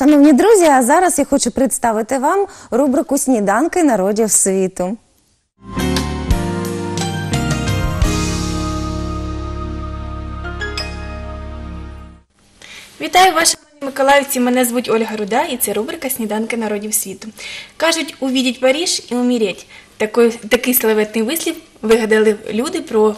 Шановні друзі, а зараз я хочу представити вам рубрику Сніданки народів світу. Вітаю вас, шановні миколаївці. Мене звуть Ольга Руда, і це рубрика Сніданки народів світу. Кажуть, увідіть Паріж і уміріть. Такий, такий славетний вислів вигадали люди про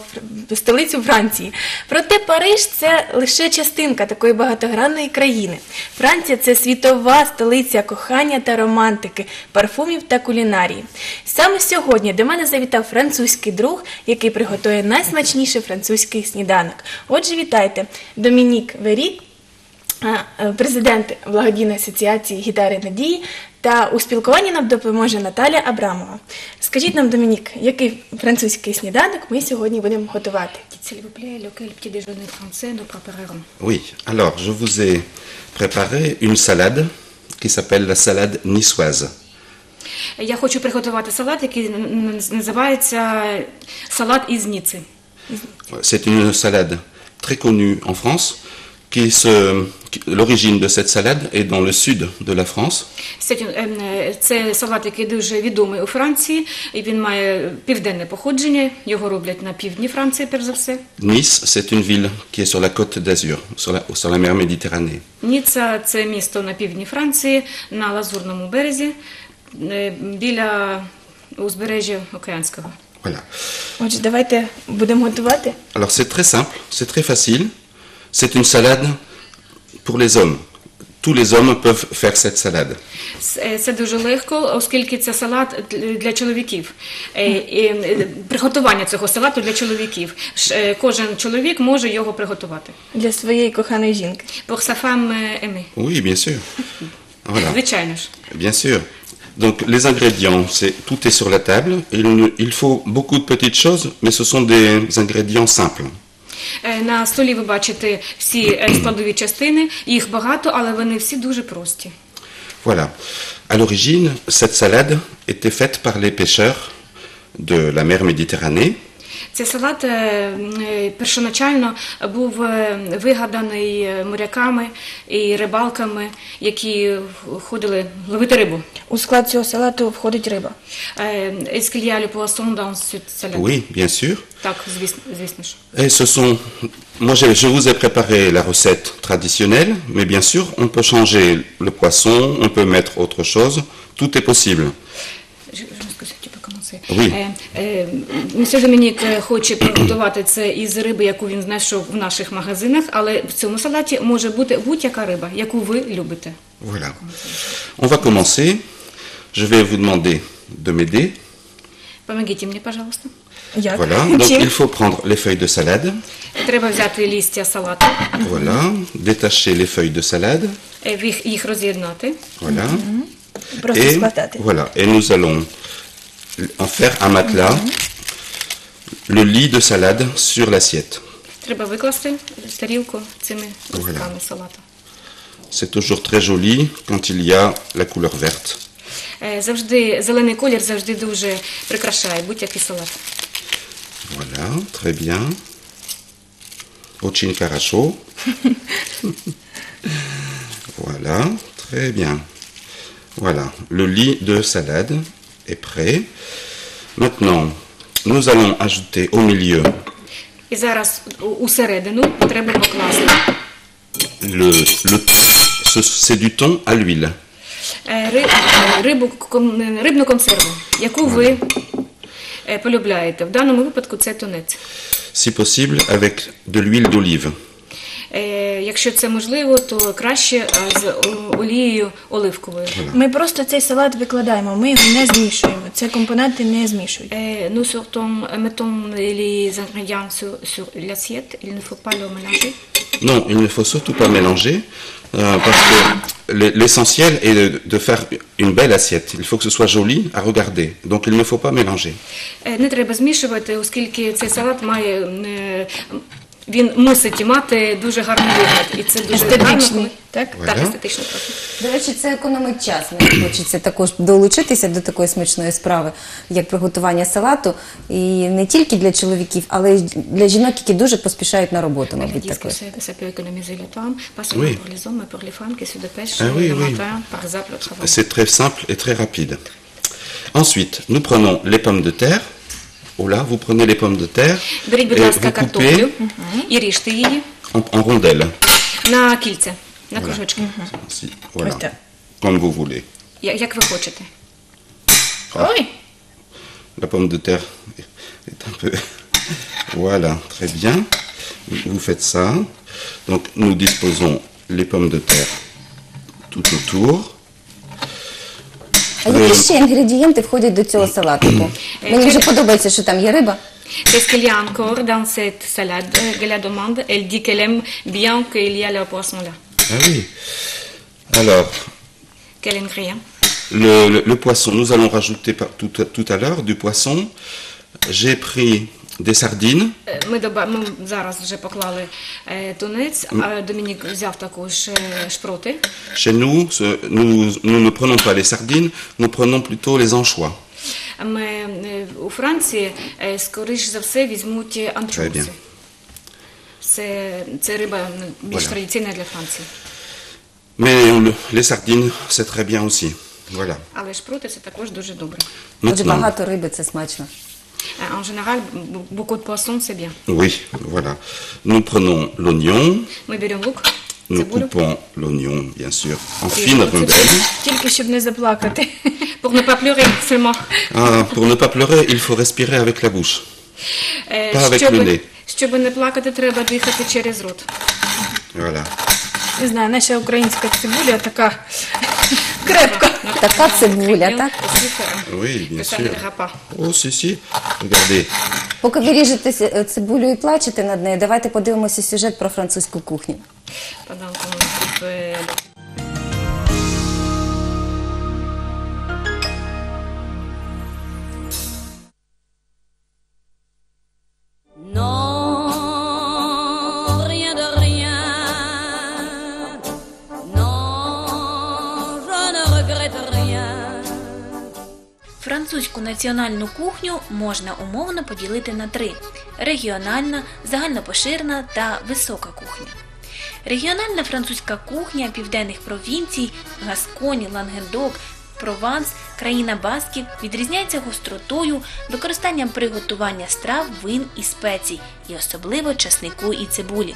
столицю Франції. Проте Париж це лише частинка такої багатогранної країни. Франція це світова столиця кохання та романтики, парфумів та кулінарії. Саме сьогодні до мене завітав французький друг, який приготує найсмачніший французький сніданок. Отже, вітайте, Домінік Верік, е, президент благодійної асоціації гітари надії. Та у спілкуванні нам допоможе Наталя Абрамова. Скажіть нам, Домінік, який французький сніданок ми сьогодні будемо готувати? S'il vous plaît, lequel petit déjeuner français nous préparerons Oui, alors je vous ai préparé une salade qui s'appelle la salade niçoise. Я хочу приготувати салат, який н- н- називається салат із Ніци. C'est une salade très connue en France. Qui se, qui- L'origine de cette salade est dans le sud de la France. Це, ем, е, Це салат, який дуже відомий у Франції, і він має південне походження. Його роблять на півдні Франції, перш за все. Nice, c'est une ville qui est sur la côte d'Azur, sur la, sur la mer Méditerranée. Ніца це місто на півдні Франції, на Лазурному березі, е, біля узбережжя Океанського. Voilà. Отже, давайте будемо готувати. Alors c'est très simple, c'est très facile. C'est une salade pour les hommes. Tous les hommes peuvent faire cette salade. Це це дуже легко, оскільки це салат для чоловіків. Е, і, е, Приготування цього салату для чоловіків. Ш- е, Кожен чоловік може його приготувати. Для своєї коханої жінки. Pour sa femme euh, aimée. Oui, bien sûr. Voilà. Звичайно ж. Bien sûr. Donc les ingrédients, c'est tout est sur la table. Il, ne- il faut beaucoup de petites choses, mais ce sont des ingrédients simples. Е, На столі ви бачите всі е, складові частини. Їх багато, але вони всі дуже прості. Voilà. À l'origine, cette salade était faite par les pêcheurs de la mer Méditerranée. Цей салат е, е, першоначально був е, вигаданий е, моряками і рибалками, які ходили ловити рибу. У склад цього салату входить риба. Е, Oui, bien sûr. Так, звісно, звісно ж. Et ce sont. Moi, j'ai- je vous ai préparé la recette traditionnelle, mais bien sûr, on peut changer le poisson, on peut mettre autre chose. Tout est possible. Е, е, Мсьє Домінік е, хоче приготувати це із риби, яку він знайшов в наших магазинах, але в цьому салаті може бути будь-яка риба, яку ви любите. Voilà. On va commencer. Je vais vous demander de m'aider. Помогіть мені, пожалуйста. Як? Voilà. Donc, il faut prendre les feuilles de salade. Треба взяти лістя салату, Voilà. Détacher les feuilles de salade. їх, їх роз'єднати. Voilà. Просто Et, складати. voilà. Et nous allons en faire un matelas. Le lit de salade sur l'assiette. Треба викласти тарілку цими листками салату. C'est toujours très joli quand il y a la couleur verte. Е, Завжди зелений колір завжди дуже прикрашає будь-який салат. Voilà, très bien. Очень хорошо. voilà, très bien. Voilà, le lit de salade est prêt. Maintenant, nous allons ajouter au milieu І зараз у- усередину треба покласти le, le ce- c'est du thon à l'huile. Е, ри- е, рибу, кон- рибну консерву, яку ви е, полюбляєте. В даному випадку це тунець. Si possible, avec de l'huile d'olive. Е, Якщо це можливо, то краще е, з о- олією оливковою. Ми просто цей салат викладаємо, ми його не змішуємо. Це компоненти не змішують. Euh, nous sortons, euh, mettons les ingrédients sur, sur l'assiette. Il ne faut pas le mélanger. Non, il ne faut surtout pas mélanger, euh, parce que l'e- l'essentiel est de, de faire une belle assiette. Il faut que ce soit joli à regarder. Donc il ne faut pas mélanger. Е, Не треба змішувати, оскільки цей салат має е, він мусить мати дуже гарний вигляд. І це дуже гарно, Естетичний, так? Так, естетично трохи. До речі, це економить час. Мені хочеться також долучитися до такої смачної справи, як приготування салату. І не тільки для чоловіків, але й для жінок, які дуже поспішають на роботу, Ils мабуть, disent que також. ça, ça peut économiser le temps, pas seulement Oui. pour les hommes, mais pour les femmes qui se dépêchent Ah oui, le oui. matin, par exemple, au travail. C'est très simple et très rapide. Ensuite, nous prenons les pommes de terre. Oh là, vous prenez les pommes de terre Беріть, будь et ласка, vous картоплю coupez і ріжте її en, en rondelles. на кільця, на кружочки, Ainsi, voilà. Comme ça. Comme vous voulez. Я- як ви хочете. Ой, La pomme de terre est un peu... Voilà, très bien. Vous faites ça. Donc, nous disposons les pommes de terre tout autour. А які ще інгредієнти входять до цього салатику? Мені вже подобається, що там є риба. Qu'est-ce qu'il y a encore dans cette salade Euh, que la demande, elle dit qu'elle aime bien qu'il y a le poisson là. Ah oui. Alors, Quel ingrédient le, le- le poisson, nous allons rajouter par- tout, à- tout à l'heure du poisson. J'ai pris des sardines. Е, Ми, доба... ми зараз вже поклали е, тунець, а Домінік взяв також е, шпроти. Chez nous, nous, nous ne prenons pas les sardines, nous prenons plutôt les anchois. Ми е, у Франції, е, скоріш за все, візьмуть анчоуси. Це, це риба більш Voilà. традиційна для Франції. Mais les sardines, c'est très bien aussi. Voilà. Але шпроти це також дуже добре. Maintenant, багато риби це смачно. Е, En général, b- beaucoup de poissons, c'est bien. oui, voilà. Nous prenons l'oignon, Ми беремо лук, nous цибулю. coupons l'oignon, bien sûr, en Et fines le citron. rondelles. тільки щоб не заплакати. Pour ne pas pleurer seulement. Ah, pour ne pas pleurer, il faut respirer avec la bouche. Е, Pas avec Щоб, le nez. щоб не плакати, треба дихати через рот. Voilà. Не знаю, наша українська цибуля така крепка. Така цибуля, так? Oui, bien sûr. Oh, si, si. Regardez. Поки ви ріжете ц- цибулю і плачете над нею, давайте подивимося сюжет про французьку кухню. Pendant qu'on coupe, euh, Французьку національну кухню можна умовно поділити на три: регіональна, загальнопоширна та висока кухня. Регіональна французька кухня південних провінцій Гасконі, Лангедок, Прованс, країна Басків відрізняється гостротою, використанням приготування страв, вин і спецій, і особливо часнику і цибулі.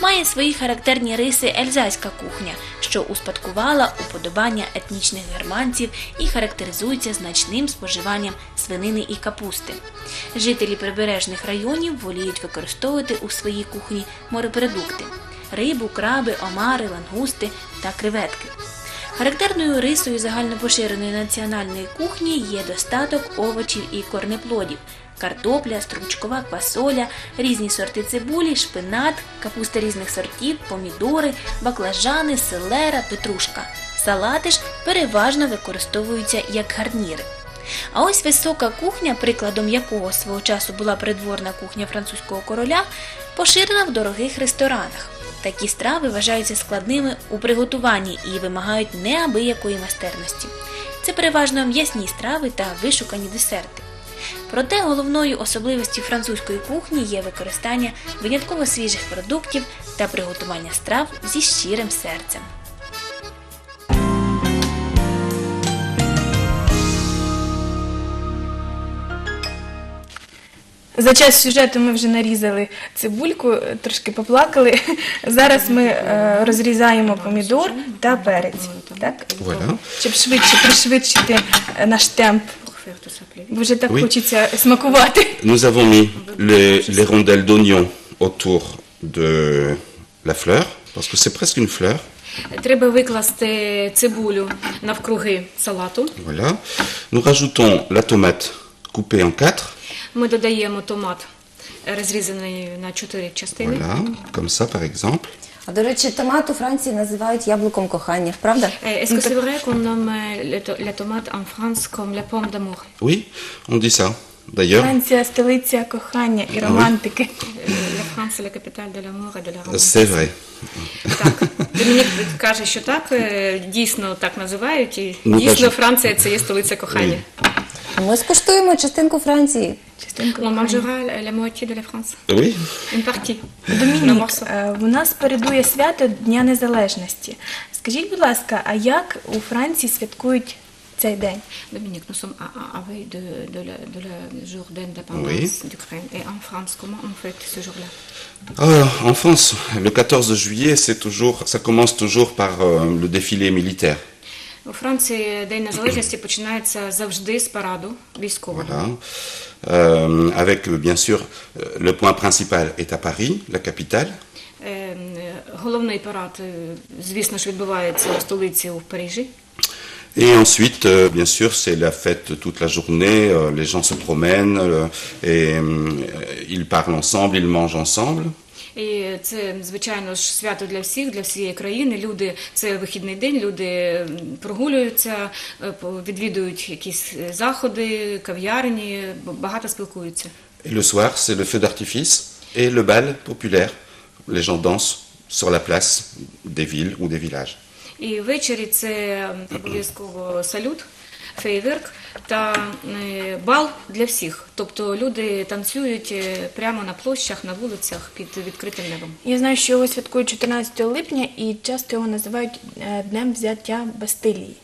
Має свої характерні риси ельзайська кухня, що успадкувала уподобання етнічних германців і характеризується значним споживанням свинини і капусти. Жителі прибережних районів воліють використовувати у своїй кухні морепродукти рибу, краби, омари, лангусти та креветки. Характерною рисою загальнопоширеної національної кухні є достаток овочів і корнеплодів, картопля, стручкова квасоля, різні сорти цибулі, шпинат, капуста різних сортів, помідори, баклажани, селера, петрушка. Салати ж переважно використовуються як гарніри. А ось висока кухня, прикладом якого свого часу була придворна кухня французького короля, поширена в дорогих ресторанах. Такі страви вважаються складними у приготуванні і вимагають неабиякої майстерності. Це переважно м'ясні страви та вишукані десерти. Проте головною особливістю французької кухні є використання винятково свіжих продуктів та приготування страв зі щирим серцем. За час сюжету ми вже нарізали цибульку, трошки поплакали. Зараз ми е, розрізаємо помідор та перець. Так? Voilà. Щоб швидше пришвидшити е, наш темп. Бо вже так Oui. хочеться смакувати. Nous avons mis les, les rondelles d'oignon autour de la fleur, parce que c'est presque une fleur. Треба викласти цибулю навкруги салату. Voilà. Nous rajoutons la tomate coupée en quatre. Ми додаємо томат, е, розрізаний на чотири частини. Voilà, comme ça par exemple. А до речі, томат у Франції називають яблуком кохання, правда? Euh, Est-ce que c'est vrai qu'on nomme le la tomate en France comme la pomme d'amour Oui, on dit ça. D'ailleurs, Франція столиця кохання і романтики. La France c'est la capitale de l'amour et de la romance. C'est vrai. Так, Домінік каже, що так, е, дійсно так називають, і дійсно. Франція це є столиця кохання. Ми скуштуємо частинку Франції. Частинка On кохання. mangera la moitié de la France. Oui. Une partie. Un Домінік, morceau. е, у нас передує свято Дня Незалежності. Скажіть, будь ласка, а як у Франції святкують цей день? Dominique, nous sommes à, à, à veille de, de, la, de la jour d'indépendance d'Ukraine. Et en France, comment on fête ce jour-là Alors, en France, le 14 juillet, c'est toujours, ça commence toujours par euh, le défilé militaire. У Франції День Незалежності починається завжди з параду військового. Voilà. Euh, avec, euh, bien sûr, euh, le point principal est à Paris, la capitale. Е, е, Головний парад, е, звісно ж, відбувається у столиці у Парижі. Et ensuite, euh, bien sûr, c'est la fête toute la journée, euh, les gens se promènent euh, et euh, ils parlent ensemble, ils mangent ensemble. І це, звичайно ж, свято для всіх, для всієї країни. Люди це вихідний день, люди прогулюються, е, відвідують якісь е, заходи, кав'ярні, багато спілкуються. Et le soir, c'est le feu d'artifice et le bal populaire. Les gens dansent sur la place des villes ou des villages. І ввечері це обов'язково салют, фейверк та е, бал для всіх. Тобто люди танцюють е, прямо на площах, на вулицях під відкритим небом. Я знаю, що його святкують 14 липня і часто його називають е, Днем взяття Бастилії.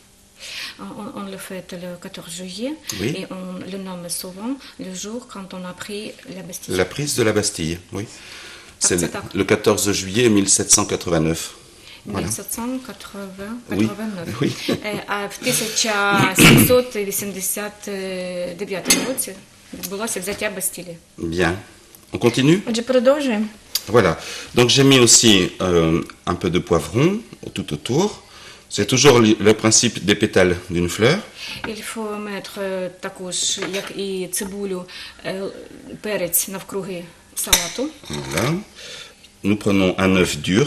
On, on le fête le 14 juillet Oui. et on le nomme souvent le jour quand on a pris la Bastille. La prise de la Bastille, oui. C'est le, le 14 juillet 1789. Voilà. 1789. Oui, oui. Е, А в 1789 році відбулося взяття Бастілії. Bien. On continue Отже, продовжуємо. Voilà. Donc j'ai mis aussi euh, un peu de poivron tout autour. C'est toujours li- le principe des pétales d'une fleur. Il faut mettre е, також, як і цибулю, е, перець навкруги салату. Voilà. Nous prenons un œuf dur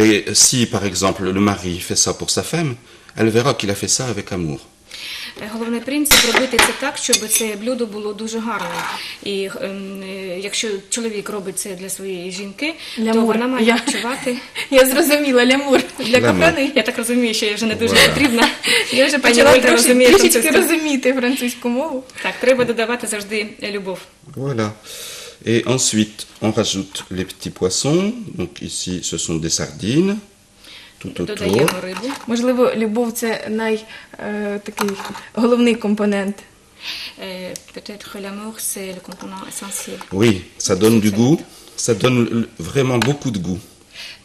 Et si, par exemple, le mari fait ça pour sa femme, elle verra qu'il a fait ça avec amour. Е, Головний принцип робити це так, щоб це блюдо було дуже гарним. І ем, е, якщо чоловік робить це для своєї жінки, то Лямур. вона має Я- відчувати. Я зрозуміла, лямур для Лямур. коханої. Я так розумію, що я вже не дуже Voilà. потрібна. Я вже Пані почала Ольга трошки, розуміє трішечки французьку. розуміти французьку мову. Так, треба додавати завжди любов. Voilà. Et ensuite, on rajoute les petits poissons. Donc ici, ce sont des sardines. Tout autour. Додаємо рибу. Можливо, любов це най е, такий головний компонент. Е, Peut-être l'amour, c'est le component essentiel. Oui, ça donne du goût. Ça donne l- vraiment beaucoup de goût.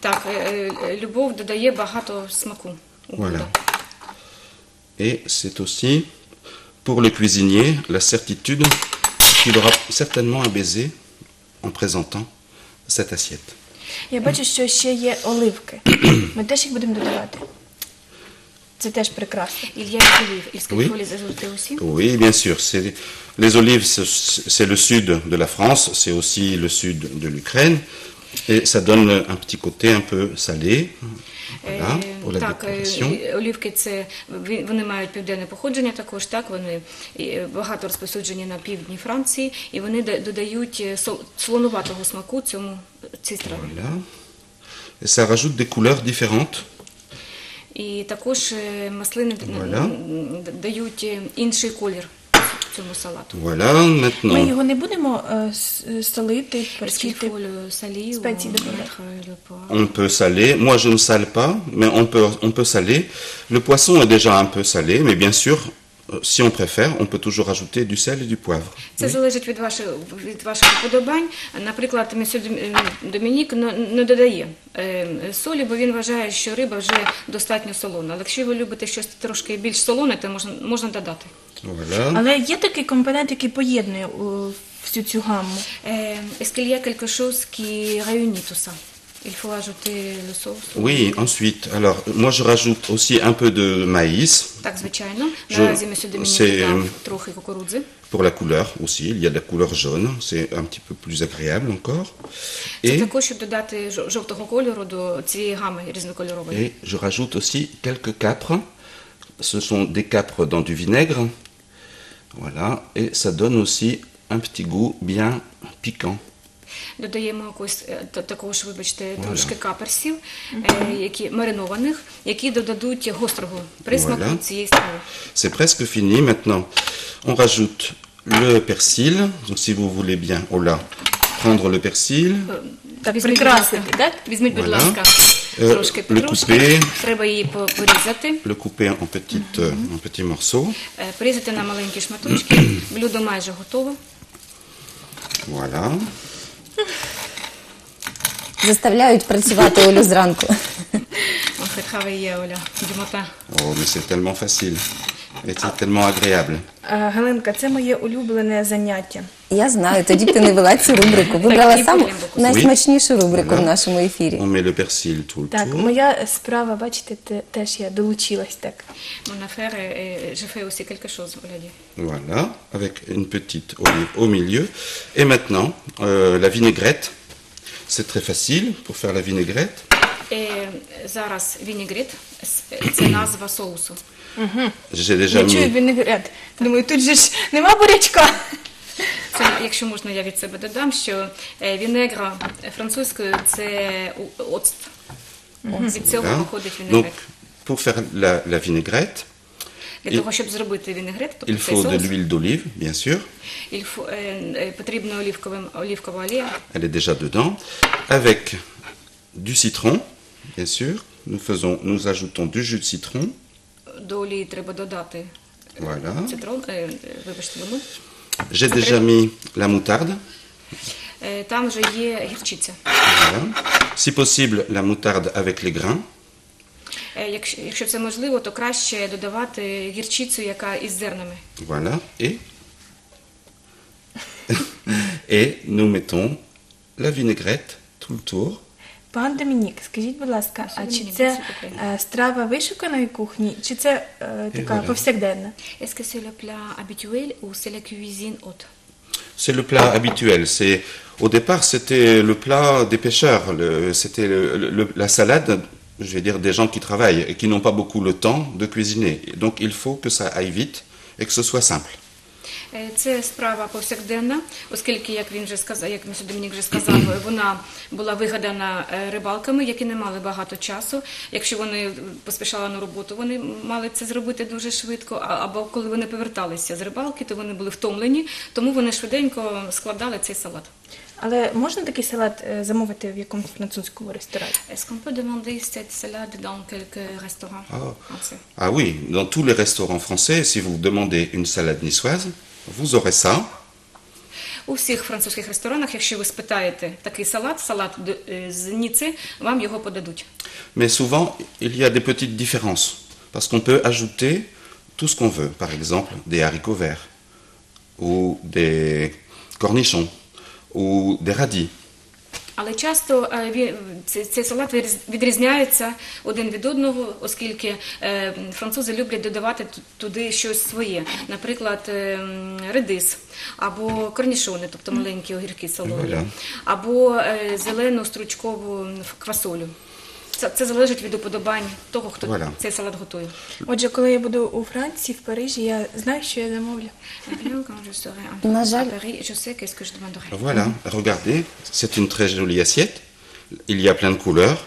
Так, е, е, любов додає багато смаку. у Voilà. блюдо. Et c'est aussi, pour le cuisinier, la certitude qu'il aura certainement un baiser en présentant cette assiette. Я бачу, що ще є оливки. Ми теж їх будемо додавати. Це теж прекрасно. Il y a les olives. Est-ce qu'il Oui. faut les ajouter aussi Oui, bien sûr. c'est- Les olives, c'est c'est le sud de la France, c'est aussi le sud de l'Ukraine. Et ça donne un petit côté un peu salé. Voilà, Е, pour la Так, е, олівки це вони мають південне походження також. Так вони багато розповсюджені на півдні Франції, і вони додають е, солонуватого смаку цьому цій страві. Voilà. Et ça rajoute des couleurs différentes. І також е, маслини Voilà. дають е, інший колір цьому салату. Voilà, Ми maintenant. його не будемо е, солити, перчити. Спеції On peut saler. Moi, je ne sale pas, mais on peut, on peut saler. Le poisson est déjà un peu salé, mais bien sûr, euh, si on préfère, on peut toujours ajouter du sel et du poivre. Це залежить від ваших від ваших вподобань. Наприклад, месьє Домінік не додає е, солі, бо він вважає, що риба вже достатньо солона. Але якщо ви любите щось трошки більш солоне, то можна можна додати. Voilà. Але є такий компонент, який поєднує о, всю цю гамму. Е, Est-ce qu'il y a quelque chose qui réunit tout ça Il faut ajouter le sauce. Oui, ensuite, alors moi je rajoute aussi un peu de maïs Так, звичайно. Je- Наразі ми сюди c'est- мені додав трохи кукурудзи. pour la couleur aussi. Il y a de la couleur jaune, c'est un petit peu plus agréable encore. Це Et, також, щоб додати жо- жовтого кольору до цієї гами різнокольорової. et je rajoute aussi quelques capres. Ce sont des capres dans du vinaigre. Voilà, et ça donne aussi un petit goût bien piquant. Додаємо якось е, та- також, вибачте, трошки каперсів, е, які маринованих, які додадуть гострого присмаку Voilà. цієї страви. C'est presque fini. Maintenant, on rajoute le persil. Donc, si vous voulez bien, Ola, prendre le persil. Так, Візьміть, будь прикрасити, ласка, так? Візьміть, будь Voilà. ласка, Е, трошки le петрушки. couper. Треба її по- порізати, Le couper en petites, euh, en petits morceaux. е, порізати на маленькі шматочки. Блюдо майже готове. Voilà. Заставляють працювати Олю зранку. On fait travailler, Оля, du matin. Oh, mais c'est tellement facile. Et c'est tellement agréable. Е, Галинка, це моє улюблене заняття. Я знаю, тоді б ти не вела цю рубрику. Вибрала і саму потім покусати. найсмачнішу рубрику в Voilà. нашому ефірі. On met le persil tout le Так, tour. моя справа, бачите, те- теж я долучилась так. Mon affaire, est- je fais aussi quelque chose, Оля dit. Voilà, avec une petite olive au milieu. Et maintenant, euh, la vinaigrette. C'est très facile pour faire la vinaigrette. Е, зараз вінігрет, це назва соусу. Я чую mis. вінегрет. Думаю, тут же ж нема бурячка. Це, якщо можна, я від себе додам, що е, вінегра французькою це оцт. Від цього походить Donc, вінегрет. pour faire la, la vinaigrette, Для того, щоб зробити вінегрет, тобто il faut de l'huile d'olive, bien sûr. il faut- е, потрібно олівковим, олівкова олія, Elle est déjà dedans. Avec du citron, bien sûr. Nous, faisons, nous ajoutons du jus de citron. до олії треба додати Voilà. цитрон, е, е, вибачте, лимон. J'ai déjà mis la moutarde. Е, Там вже є гірчиця. Voilà. Si possible, la moutarde avec les grains. Е, Якщо, якщо це можливо, то краще додавати гірчицю, яка із зернами. Voilà. Et, et nous mettons la vinaigrette tout le tour. Пан Домінік, скажіть, будь ласка, а чи Домінік, це s'il vous plaît. е, страва вишуканої кухні, чи це е, така voilà. повсякденна? Est-ce que c'est le plat habituel ou c'est la cuisine haute C'est le plat habituel. C'est au départ c'était le plat des pêcheurs. Le- C'était le- le- la salade, je vais dire des gens qui travaillent et qui n'ont pas beaucoup le temps de cuisiner. Et Donc il faut que ça aille vite et que ce soit simple. Е, Це справа повсякденна, оскільки, як він вже сказав, як Домінік вже сказав, вона була вигадана е, рибалками, які не мали багато часу. Якщо вони поспішали на роботу, вони мали це зробити дуже швидко. Або коли вони поверталися з рибалки, то вони були втомлені, тому вони швиденько складали цей салат. Але можна такий салат е, замовити в якомусь французькому ресторані? Est-ce qu'on peut demander cette salade dans quelques restaurants Ah. français Ah oui, dans tous les restaurants français, si vous demandez une salade niçoise, vous aurez ça. У всіх французьких ресторанах, якщо ви спитаєте такий салат, салат д- е, з Ніци, вам його подадуть. Mais souvent, il y a des petites différences. Parce qu'on peut ajouter tout ce qu'on veut. Par exemple, des haricots verts, ou des cornichons, Ou дегаді. Але часто ці салати цей, цей салат виріз- один від одного, оскільки е, французи люблять додавати туди щось своє, наприклад, е, редис або корнішони, тобто маленькі огірки солоні, або е, зелену стручкову квасолю. Це, це залежить від уподобань того, хто Вуаля. цей салат готує. Отже, коли я буду у Франції, в Парижі, я знаю, що я замовлю. Maintenant, quand je serai un На à жаль. Paris, je sais qu'est-ce que je demanderai. Voilà, regardez, c'est une très jolie assiette. Il y a plein de couleurs.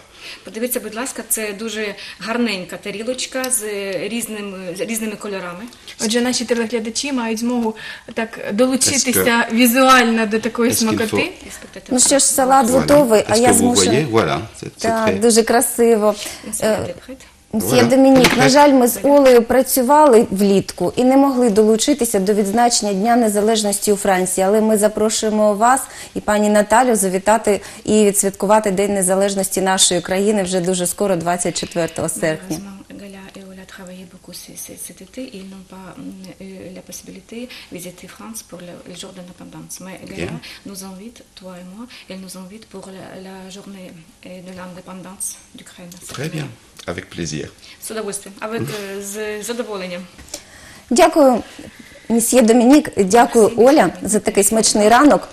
Подивіться, будь ласка, це дуже гарненька тарілочка з різними, з різними кольорами. Отже, наші телеглядачі мають змогу так долучитися візуально до такої смакоти. Ну що ж, салат готовий, а я змушена. Так, дуже красиво. Voilà. Домінік, на жаль, ми з Олею працювали влітку і не могли долучитися до відзначення Дня Незалежності у Франції. Але ми запрошуємо вас і пані Наталю завітати і відсвяткувати День Незалежності нашої країни вже дуже скоро, 24 серпня. beaucoup beaucoup c- c- cet été, ils n'ont pas hum, eu la possibilité de visiter France pour le, le jour de l'indépendance. Mais Gaïa nous invite, toi et moi, elle nous invite pour la, la journée euh, de l'indépendance d'Ukraine. Très bien, avec plaisir. З удовольствием. А ви е, з задоволенням. Дякую, місьє Домінік, дякую, Оля, за такий смачний ранок.